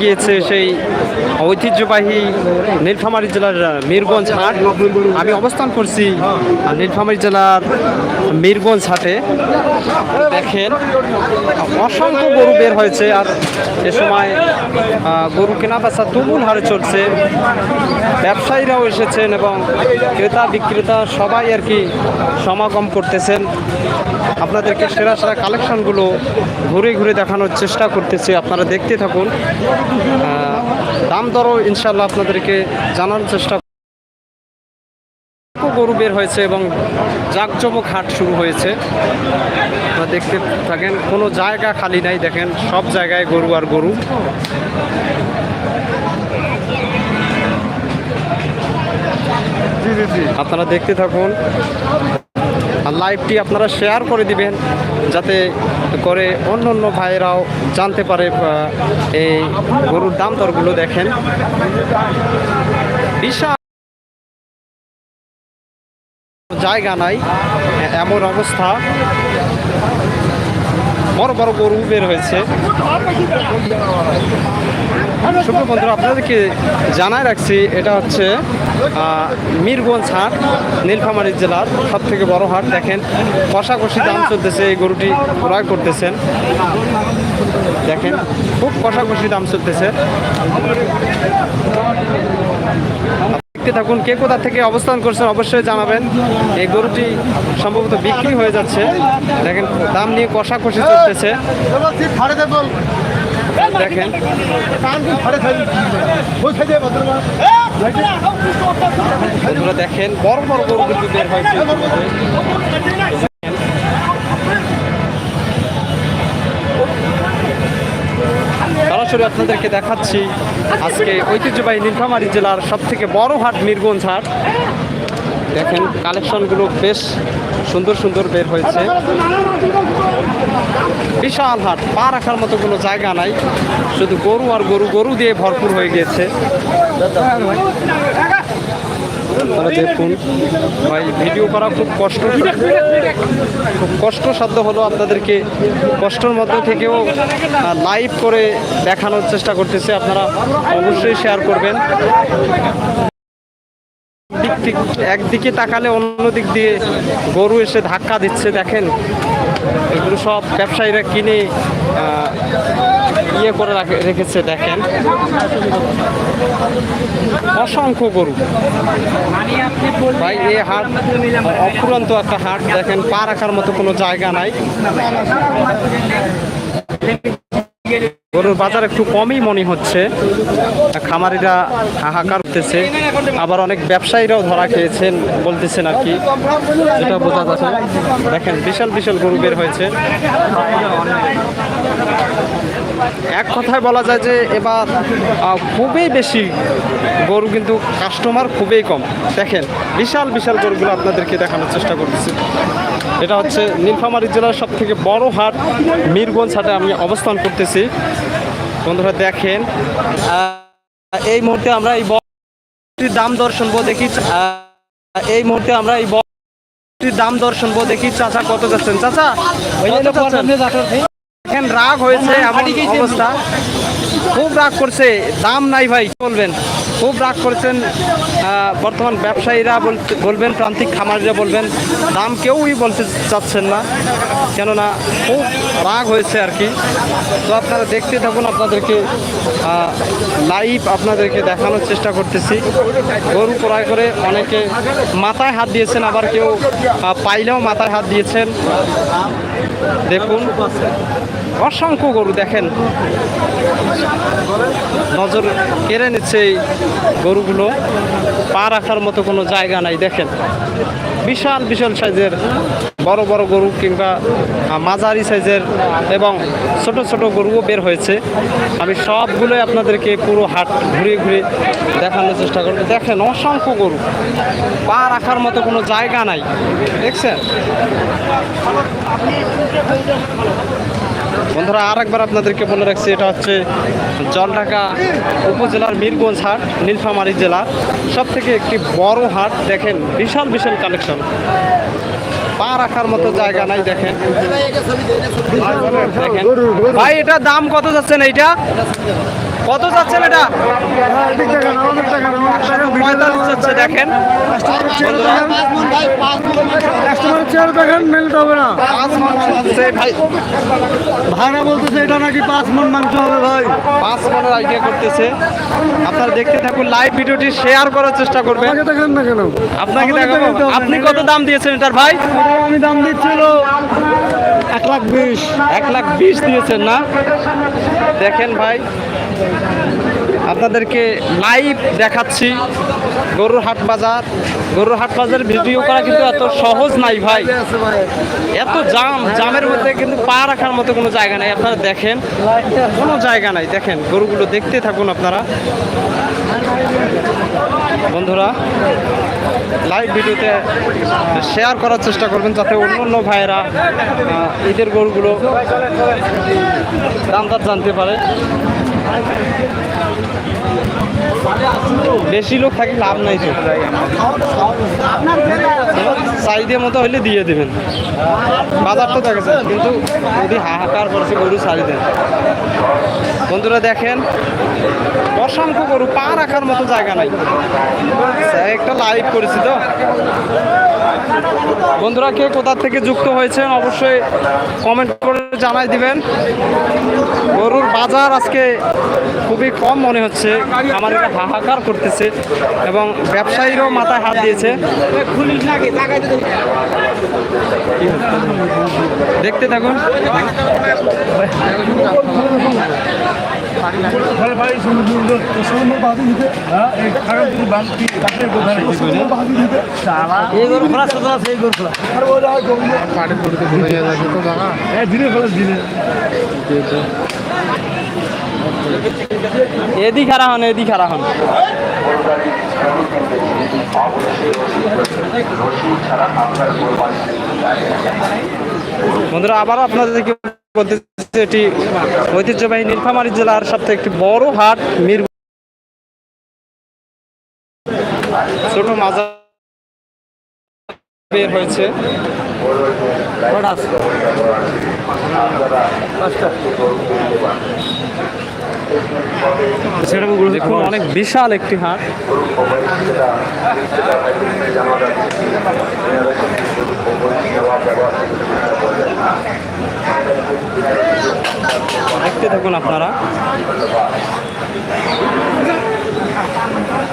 গিয়েছে সেই ঐতিহ্যবাহী নীলফামারী জেলার মিরগঞ্জ হাট। আমি অবস্থান করছি নীলফামারী জেলার মিরগঞ্জ হাটে। দেখেন, অসংখ্য গরু বের হয়েছে আর এ সময় গরু কেনা বেচা তুমুল হারে চলছে। ব্যবসায়ীরাও এসেছেন এবং ক্রেতা, বিক্রেতা সবাই আর কি সমাগম করতেছেন। আপনাদেরকে সেরা সেরা কালেকশনগুলো ঘুরে ঘুরে দেখানোর চেষ্টা করতেছি, আপনারা দেখতে থাকুন। দাম দরও ইনশাল্লাহ আপনাদেরকে জানানোর চেষ্টা গরু বের হয়েছে এবং জাঁকজমক হাট শুরু হয়েছে। দেখতে থাকেন, কোনো জায়গা খালি নাই, দেখেন সব জায়গায় গরু আর গরু। আপনারা দেখতে থাকুন। লাইভটি আপনারা শেয়ার করে দিবেন, যাতে করে অন্য অন্য ভাইয়েরাও জানতে পারে এই গরুর দাম দরগুলো দেখেন। বিশাল জায়গা নাই, এমন অবস্থা। বড় বড় গরু বের হয়েছে। শুভ বন্ধুরা, আপনাদেরকে জানাই রাখছি, এটা হচ্ছে মিরগঞ্জ হাট, নীলফামারী জেলার সব থেকে বড় হাট। দেখেন, কষাকষি দাম চলতেছে, এই গরুটি ক্রয় করতেছেন। দেখেন, খুব কষাকষি দাম চলতেছে। দেখতে থাকুন, কে কোথা থেকে অবস্থান করছেন অবশ্যই জানাবেন। এই গরুটি সম্ভবত বিক্রি হয়ে যাচ্ছে। দেখেন, দাম নিয়ে কষাকষি চলতেছে। দেখেন। দেখেন, বড় বড় গরু কিন্তু বের হয়েছে। সরাসরি আপনাদেরকে দেখাচ্ছি আজকে ঐতিহ্যবাহী নীলফামারী জেলার সব থেকে বড় হাট মিরগঞ্জ হাট। দেখেন, কালেকশনগুলো বেশ সুন্দর সুন্দর বের হয়েছে। বিশাল হাট, পা রাখার মতো কোনো জায়গা নাই। শুধু গরু আর গরু গরু দিয়ে ভরপুর হয়ে গিয়েছে। আপনারা দেখুন, ভাই, ভিডিও করা খুব কষ্ট। খুব কষ্টসাধ্য হলো আপনাদেরকে কষ্টের মধ্যে থেকেও লাইভ করে দেখানোর চেষ্টা করতেছে। আপনারা অবশ্যই শেয়ার করবেন। দিক একদিকে তাকালে অন্য দিক দিয়ে গরু এসে ধাক্কা দিচ্ছে। দেখেন, এগুলো সব ব্যবসায়ীরা কিনে ইয়ে করে রাখে- রেখেছে, দেখেন। অসংখ্য গরু। ভাই, এই হাট, অফুরন্ত একটা হাট, দেখেন, পা রাখার মতো কোনো জায়গা নাই। গরুর বাজার একটু কমই মনে হচ্ছে। খামারিরা হাহাকার করতেছে। আবার অনেক ব্যবসায়ীরাও ধরা খেয়েছেন, বলতেছেন আর কি, যেটা বোঝা যাচ্ছে। দেখেন, বিশাল বিশাল গরু বের হয়েছে। এক কথায় বলা যায় যে এবার খুবই বেশি গরু কিন্তু কাস্টমার খুবই কম। দেখেন বিশাল বিশাল গরুগুলো আপনাদেরকে দেখানোর চেষ্টা করতেছি। এটা হচ্ছে নীলফামারী জেলার সব থেকে বড় হাট মিরগঞ্জ হাটে আমি অবস্থান করতেছি। বন্ধুরা দেখেন এই মুহূর্তে আমরা এই বড়টির দাম দর্শন দেখি এই মুহূর্তে আমরা এই বড়টির দাম দর্শন দেখি চাচা কত যাচ্ছেন? চাচা দেখেন রাগ হয়েছে এমন অবস্থা। খুব রাগ করছে দাম নাই ভাই কি বলবেন? খুব রাগ করছেন বর্তমান ব্যবসায়ীরা বলবেন প্রান্তিক খামারিরা বলবেন দাম কেউই বলতে চাচ্ছেন না। কেননা খুব রাগ হয়েছে আর কি। তো আপনারা দেখতে থাকুন আপনাদেরকে লাইভ আপনাদেরকে দেখানোর চেষ্টা করতেছি। গরু ক্রয় করে অনেকে মাথায় হাত দিয়েছেন আবার কেউ পাইলেও মাথায় হাত দিয়েছেন। দেখুন অসংখ্য গরু দেখেন। নজর কেড়ে নিচ্ছে এই গরুগুলো। পা রাখার মতো কোনো জায়গা নাই, দেখেন। বিশাল বিশাল সাইজের বড় বড় গরু কিংবা মাঝারি সাইজের এবং ছোট ছোট গরুও বের হয়েছে। আমি সবগুলোই আপনাদেরকে পুরো হাট ঘুরিয়ে ঘুরিয়ে দেখানোর চেষ্টা করব। দেখেন, অসংখ্য গরু। পা রাখার মতো কোনো জায়গা নাই। দেখছেন? বন্ধুরা আর একবার আপনাদেরকে বলে রাখছি, এটা হচ্ছে জলঢাকা উপজেলার মিরগঞ্জ হাট, নীলফামারী জেলার সব থেকে একটি বড় হাট, দেখেন, বিশাল বিশাল কালেকশন। পা রাখার মতো জায়গা নাই দেখেন। ভাই, এটা দাম কত যাচ্ছে না এইটা? কত যাচ্ছেন এটা পঁয়তাল্লিশ যাচ্ছে দেখেন। ভাড়া বলতেছে এটা নাকি পাঁচ মন মাংস হবে ভাই পাঁচ মনের আইডিয়া করতেছে। আপনারা দেখতে থাকুন লাইভ ভিডিওটি শেয়ার করার চেষ্টা করবেন। দেখেন না কেন আপনাকে দেখাবো। আপনি কত দাম দিয়েছেন এটার ভাই? আমি দাম দিচ্ছিল এক লাখ বিশ। এক লাখ বিশ দিয়েছেন না? দেখেন ভাই আপনাদেরকে লাইভ দেখাচ্ছি গরুর হাট বাজার। গরুর হাট বাজার ভিডিও করা কিন্তু এত সহজ নাই ভাই। এত জাম, জামের মধ্যে কিন্তু পা রাখার মতো কোনো জায়গা নাই। আপনারা দেখেন, কোনো জায়গা নাই। দেখেন, গরুগুলো দেখতে থাকুন আপনারা। বন্ধুরা লাইভ ভিডিওতে শেয়ার করার চেষ্টা করবেন যাতে অন্য অন্য ভাইয়েরা ঈদের গরুগুলো দাম জানতে পারে। বেশি লোক থাকে লাভ নাই তো। মতো হইলে দিয়ে দেবেন। বাজার তো থাকে স্যার কিন্তু যদি হাহাকার করছে, গরু দেন। বন্ধুরা দেখেন, অসংখ্য গরু পা রাখার মতো জায়গা নাই। লাইভ করেছি তো। বন্ধুরা, কে কোথা থেকে যুক্ত হয়েছেন অবশ্যই কমেন্ট করে জানাই দিবেন। গরুর বাজার আজকে খুবই কম মনে হচ্ছে। আমার এটা হাহাকার করতেছে এবং ব্যবসায়ীরাও মাথায় হাত দিয়েছে। দেখতে থাকুন। এদি খারা হন এদি খারা হন। বন্ধুরা আবারও আপনাদেরকে বলতেছি এটি ঐতিহ্যবাহী নীলফামারী জেলার সবথেকে একটি বড় হাট, মির ছোট মাজার বের হয়েছে। দেখুন, অনেক বিশাল একটি হাট। দেখতে থাকুন আপনারা।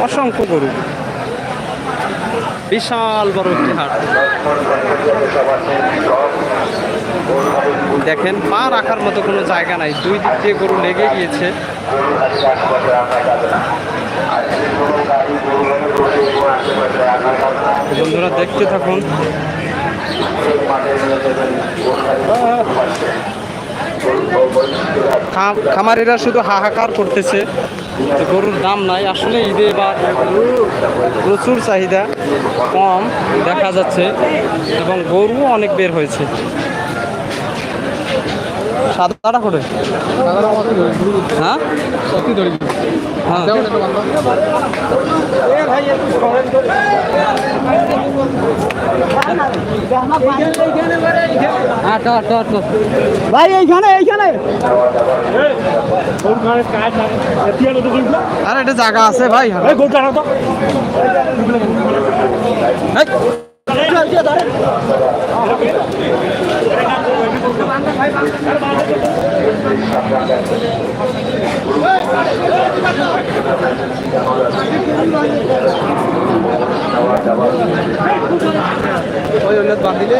অসংখ্য গরু। বিশাল বড় একটি হাট। দেখেন, পা রাখার মতো কোনো জায়গা নাই। দুই দিক দিয়ে গরু লেগে গিয়েছে। বন্ধুরা, দেখতে থাকুন। খামারিরা শুধু হাহাকার করতেছে গরুর দাম নাই। আসলে ঈদে বা প্রচুর চাহিদা কম দেখা যাচ্ছে এবং গরুও অনেক বের হয়েছে। সাদাটা করে? হ্যাঁ? ভাই এইখানে এইখানে। আর এটা জায়গা আছে ভাই। এই, ওই বাদ দিলে